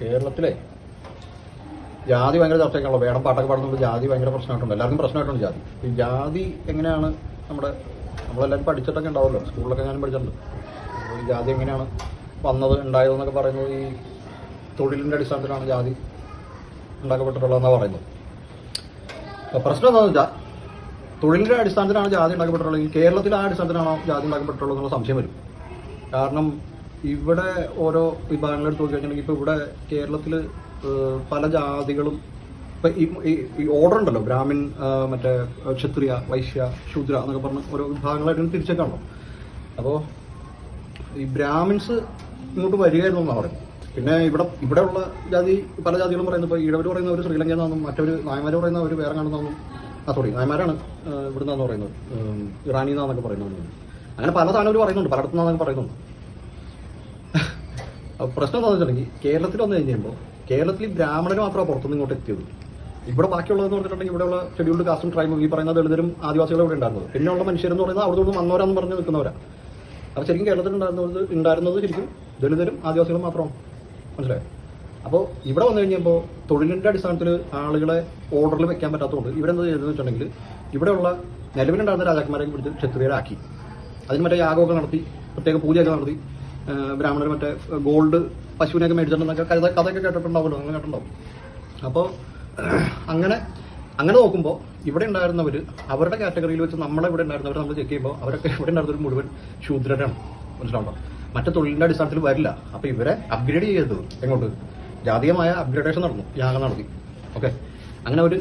കേരളത്തിലെ ജാതി ഭയങ്കര ചർച്ചയൊക്കെയാണല്ലോ. വേടം പാട്ടൊക്കെ പാടുന്നത് ജാതി ഭയങ്കര പ്രശ്നമായിട്ടുണ്ട്. എല്ലാവർക്കും പ്രശ്നമായിട്ടുണ്ട് ജാതി. ഈ ജാതി എങ്ങനെയാണ് നമ്മുടെ നമ്മളെല്ലാവരും പഠിച്ചിട്ടൊക്കെ ഉണ്ടാവുമല്ലോ. സ്കൂളിലൊക്കെ ഞാനും പഠിച്ചിട്ടുണ്ട്. ഈ ജാതി എങ്ങനെയാണ് വന്നത് ഉണ്ടായതെന്നൊക്കെ പറയുന്നത് ഈ തൊഴിലിന്റെ അടിസ്ഥാനത്തിലാണ് ജാതി ഉണ്ടാക്കപ്പെട്ടിട്ടുള്ളതെന്നാണ് പറയുന്നത്. അപ്പോൾ പ്രശ്നം എന്താണെന്ന് വെച്ചാൽ തൊഴിലിന്റെ അടിസ്ഥാനത്തിലാണ് ജാതി ഉണ്ടാക്കപ്പെട്ടിട്ടുള്ളത്. കേരളത്തിൽ ആ അടിസ്ഥാനത്തിലാണോ ജാതി ഉണ്ടാക്കപ്പെട്ടിട്ടുള്ളത് എന്നുള്ള സംശയം വരും. കാരണം ഇവിടെ ഓരോ വിഭാഗങ്ങൾ എടുത്ത് നോക്കിക്കഴിഞ്ഞിട്ടുണ്ടെങ്കിൽ ഇപ്പോൾ ഇവിടെ കേരളത്തിൽ പല ജാതികളും ഇപ്പം ഈ ഓർഡർ ഉണ്ടല്ലോ ബ്രാഹ്മിൻ മറ്റേ ക്ഷത്രിയ വൈശ്യ ശൂദ്ര എന്നൊക്കെ പറഞ്ഞ ഓരോ വിഭാഗങ്ങളായിട്ട് തിരിച്ചേക്കാണല്ലോ. അപ്പോൾ ഈ ബ്രാഹ്മിൻസ് ഇങ്ങോട്ട് വരികയായിരുന്നു എന്നാണ് പറയുന്നത്. പിന്നെ ഇവിടെ ഇവിടെ ഉള്ള ജാതി പല ജാതികളും പറയുന്നത് ഇപ്പോൾ ഈഴവർ ഒരു ശ്രീലങ്ക എന്നാണെന്നും മറ്റൊരു നായമാർ ഒരു വേറെ കാണുന്നതെന്നും ആ സോറി നായമാരാണ് ഇവിടെ നിന്നാന്ന് പറയുന്നത് ഇറാനിന്നാന്നൊക്കെ പറയുന്നത്. അങ്ങനെ പല സാധനം അവർ പറയുന്നുണ്ട് പലയിടത്തുനിന്നാന്നൊക്കെ നിന്നൊക്കെ പറയുന്നുണ്ട്. പ്രശ്നം എന്താണെന്ന് വെച്ചിട്ടുണ്ടെങ്കിൽ കേരളത്തിൽ വന്നു കഴിഞ്ഞുമ്പോൾ കേരളത്തിൽ ബ്രാഹ്മണർ മാത്രമാണ് പുറത്തുനിന്ന് ഇങ്ങോട്ട് എത്തിയത് ഇവിടെ ബാക്കിയുള്ളതെന്ന് പറഞ്ഞിട്ടുണ്ടെങ്കിൽ ഉള്ള ഷെഡ്യൂൾഡ് കാസ്റ്റും ട്രൈബും ഈ പറയുന്ന ദളിതരും ആദിവാസികളും ഇവിടെ ഉണ്ടായിരുന്നത്. പിന്നെയുള്ള മനുഷ്യരെന്ന് പറയുന്നത് അവിടെ നിന്ന് വന്നവരാന്ന് പറഞ്ഞ് നിൽക്കുന്നവരാ. അപ്പോൾ ശരിക്കും കേരളത്തിൽ ഉണ്ടായിരുന്നത് ഉണ്ടായിരുന്നത് ശരിക്കും ദളിതരും ആദിവാസികളും മാത്രമാണ്. മനസ്സിലായോ? അപ്പോൾ ഇവിടെ വന്നു കഴിഞ്ഞപ്പോൾ തൊഴിലിന്റെ അടിസ്ഥാനത്തിൽ ആളുകളെ ഓർഡറിൽ വെക്കാൻ പറ്റാത്തതുകൊണ്ട് ഇവിടെ എന്താ ചെയ്തതെന്ന് വെച്ചിട്ടുണ്ടെങ്കിൽ ഇവിടെയുള്ള നിലവിലുണ്ടായിരുന്ന രാജാക്കന്മാരെ പിടിച്ച് ക്ഷത്രിയരാക്കി. അതിന് മറ്റേ യാഗമൊക്കെ നടത്തി പ്രത്യേക പൂജയൊക്കെ നടത്തി. ബ്രാഹ്മണർ മറ്റേ ഗോൾഡ് പശുവിനെയൊക്കെ മേടിച്ചിട്ടുണ്ടെന്നൊക്കെ കഥ കഥയൊക്കെ കേട്ടിട്ടുണ്ടാവുമല്ലോ അങ്ങനെ കേട്ടിട്ടുണ്ടാവും. അപ്പോൾ അങ്ങനെ അങ്ങനെ നോക്കുമ്പോൾ ഇവിടെ ഉണ്ടായിരുന്നവർ അവരുടെ കാറ്റഗറിയിൽ വെച്ച് നമ്മളെ ഇവിടെ ഉണ്ടായിരുന്നവർ നമ്മൾ ചെക്ക് ചെയ്യുമ്പോൾ അവരൊക്കെ ഇവിടെ ഉണ്ടായിരുന്നവർ മുഴുവൻ ശൂദ്രരാണ്. മനസ്സിലാവുണ്ടോ? മറ്റു തൊഴിലിന്റെ അടിസ്ഥാനത്തിൽ വരില്ല. അപ്പോൾ ഇവരെ അപ്ഗ്രേഡ് ചെയ്തത് എങ്ങോട്ട്? ജാതീയമായ അപ്ഗ്രേഡേഷൻ നടന്നു. യാഗം നടത്തി. ഓക്കെ അങ്ങനെ ഒരു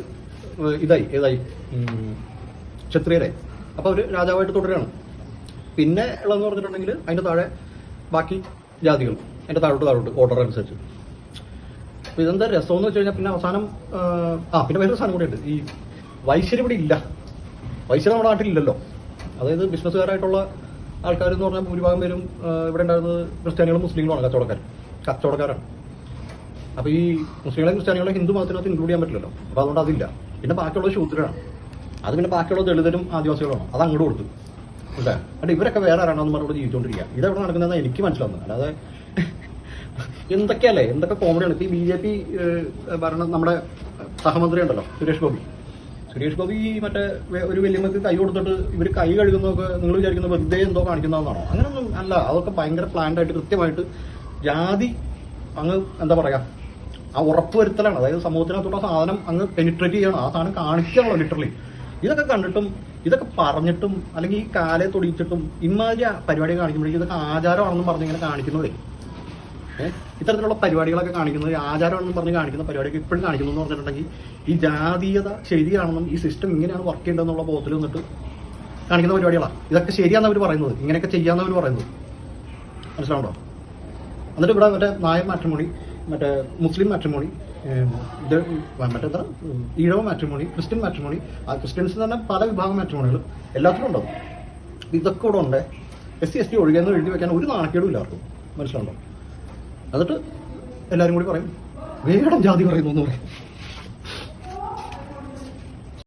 ഇതായി. ഏതായി? ക്ഷത്രിയരായി. ക്ഷത്രിയരെ അപ്പോൾ അവർ രാജാവായിട്ട് തുടരുകയാണ് പിന്നെ ഉള്ളതെന്ന് പറഞ്ഞിട്ടുണ്ടെങ്കിൽ അതിന്റെ താഴെ ബാക്കി ജാതികൾ എന്റെ താഴോട്ട് താഴോട്ട് ഓർഡർ അനുസരിച്ച്. അപ്പോൾ ഇതെന്താ രസമെന്ന് വെച്ച് കഴിഞ്ഞാൽ പിന്നെ അവസാനം ആ, പിന്നെ വേറൊരു സാധനം കൂടെ ഉണ്ട് ഈ വൈശ്യർ ഇവിടെ ഇല്ല. വൈശ്യർ നമ്മുടെ നാട്ടിലില്ലല്ലോ. അതായത് ബിസിനസ്സുകാരായിട്ടുള്ള ആൾക്കാർ എന്ന് പറഞ്ഞാൽ ഭൂരിഭാഗം പേരും ഇവിടെ ഉണ്ടായിരുന്നത് ക്രിസ്ത്യാനികളും മുസ്ലിങ്ങളുമാണ് കച്ചവടക്കാർ കച്ചവടക്കാരാണ്. അപ്പോൾ ഈ മുസ്ലിങ്ങളെയും ക്രിസ്ത്യാനികളെ ഹിന്ദു മതത്തിനകത്ത് ഇൻക്ലൂഡ് ചെയ്യാൻ പറ്റില്ലല്ലോ. അപ്പോൾ അതുകൊണ്ട് അതില്ല. പിന്നെ ബാക്കിയുള്ളത് ശൂദ്രനാണ് അത് പിന്നെ ബാക്കിയുള്ള ദളിതരും ആദിവാസികളുമാണ്. അത് അങ്ങോട്ട് കൊടുത്തു. അല്ലേ? ഇവരൊക്കെ വേറെ ആരാണെന്ന് പറഞ്ഞോട് ജീവിച്ചുകൊണ്ടിരിക്കുക. ഇതെവിടെ നടക്കുന്നതെന്ന് എനിക്ക് മനസ്സിലാവുന്നത് അല്ലാതെ എന്തൊക്കെയല്ലേ? എന്തൊക്കെ കോമഡിയാണ് ഈ ബി ജെ പി ഭരണം നമ്മുടെ സഹമന്ത്രി ഉണ്ടല്ലോ സുരേഷ് ഗോപി. സുരേഷ് ഗോപി മറ്റേ ഒരു വലിയമ്മക്ക് കൈ കൊടുത്തിട്ട് ഇവർ കൈ കഴുകുന്നതൊക്കെ നിങ്ങൾ വിചാരിക്കുന്ന വെറുതെ എന്തോ കാണിക്കുന്നതെന്നാണോ? അങ്ങനെയൊന്നും അല്ല. അതൊക്കെ ഭയങ്കര പ്ലാൻഡ് ആയിട്ട് കൃത്യമായിട്ട് ജാതി അങ്ങ് എന്താ പറയാ ആ ഉറപ്പ് വരുത്തലാണ് അതായത് സമൂഹത്തിനകത്തുള്ള സാധനം അങ്ങ് പെനിട്രേറ്റ് ചെയ്യണം. ആ സാധനം കാണിക്കണല്ലോ ലിറ്ററലി ഇതൊക്കെ കണ്ടിട്ടും ഇതൊക്കെ പറഞ്ഞിട്ടും അല്ലെങ്കിൽ ഈ കാലെ തൊടിയിച്ചിട്ടും ഇമാതിരി പരിപാടി കാണിക്കുമ്പോഴേക്കും ഇതൊക്കെ ആചാരമാണെന്നും പറഞ്ഞ് ഇങ്ങനെ കാണിക്കുന്നതേ ഇത്തരത്തിലുള്ള പരിപാടികളൊക്കെ കാണിക്കുന്നത് ആചാരമാണെന്ന് പറഞ്ഞ് കാണിക്കുന്ന പരിപാടിയൊക്കെ ഇപ്പോഴും കാണിക്കുന്നു എന്ന് പറഞ്ഞിട്ടുണ്ടെങ്കിൽ ഈ ജാതീയത ശരിയാണെന്നും ഈ സിസ്റ്റം ഇങ്ങനെയാണ് വർക്ക് ചെയ്യേണ്ടതെന്നുള്ള ബോധത്തിൽ നിന്നിട്ട് കാണിക്കുന്ന പരിപാടികളാണ് ഇതൊക്കെ ശരിയാണെന്ന് അവർ പറയുന്നത്. ഇങ്ങനെയൊക്കെ ചെയ്യാമെന്ന് അവർ പറയുന്നത്. മനസ്സിലാവുണ്ടോ എന്നിട്ട് ഇവിടെ മറ്റേ നായ മാട്രിമോണി മറ്റേ മുസ്ലിം മാട്രിമോണി ഇത് മറ്റേ എന്താ? ഉം, ഈഴവ മാട്രിമോണി ക്രിസ്ത്യൻ മാട്രിമോണി. ആ ക്രിസ്ത്യൻസ് എന്ന് പറഞ്ഞാൽ പല വിഭാഗം മാട്രിമോണികൾ എല്ലാത്തിനും ഉണ്ടാവും ഇതൊക്കെ ഇവിടെ ഉണ്ട്. എസ് സി എസ് ടി ഒഴികെന്ന് എഴുതി വെക്കാൻ ഒരു നാണക്കേടും ഇല്ലാർക്കും മനസ്സിലുണ്ടോ? എന്നിട്ട് എല്ലാവരും കൂടി പറയും വേടം ജാതി പറയുന്നു എന്ന് പറയും.